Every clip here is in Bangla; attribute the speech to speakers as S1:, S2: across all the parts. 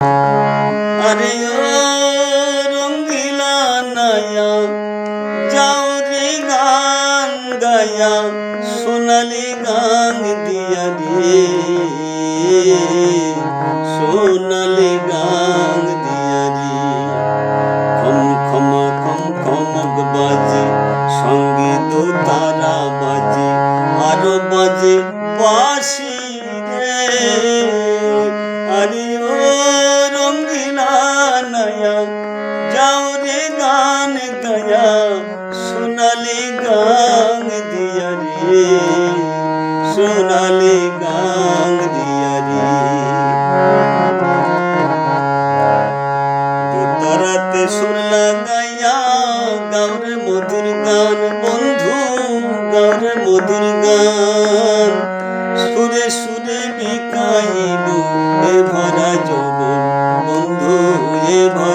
S1: আরে রঙ্গিলা নয়া যাও রে গান গায়া সোনালি গান দিয়া রে। সোনালি গান দিয়া রে। তারাতে সুর লাগাইয়া গাউর মধুর গান, বন্ধু গাউর মধুর গান। সুরে সুরে বিকাইব এ ভরা যৌবন, বন্ধু, এ ভরা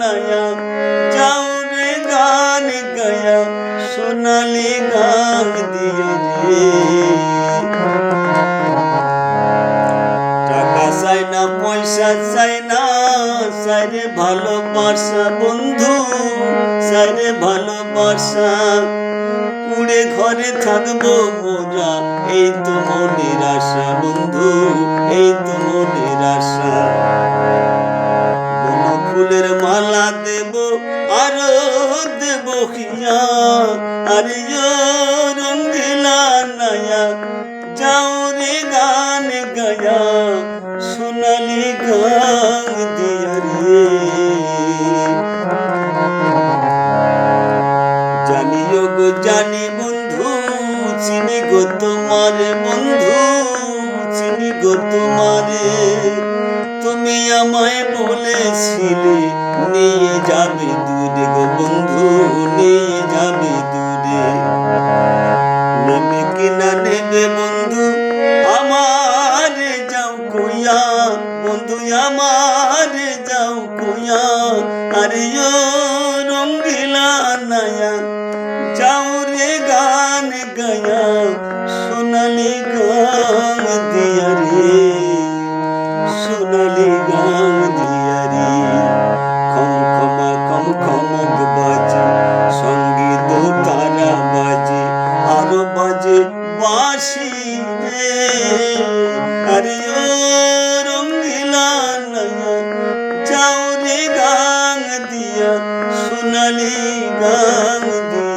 S1: নয়া যাও রে গান গয়া সোনালি গান দিয়ে রে টাকা চাই না পয়সা চাই না সাইরে ভালোবাসা বন্ধু সাইরে ভালোবাসা কুড়ে ঘরে থাকব মোরা এই তো মনের আশা বন্ধু এই তো মনের আশা বন ফুলের মালা দেব, আরও দেব খিয়া আরে রঙ্গিলা নয়া, যাও রে গান গয়া। সোনালি গান দিয়া রে। জানিও জানি বন্ধু, চিনি গো তোমারে বন্ধু গো তোমারে, তুমি আমায় বলেছিলে, নিয়ে যাবে দূরে গো বন্ধু, নিয়ে যাবে দূরে। নেবে নেবে বন্ধু, আমার যাও বন্ধু আমার যাও নয়া, যাও রে গান গায়া। ਨਾਲੀ ਗਾਮ ਦੋ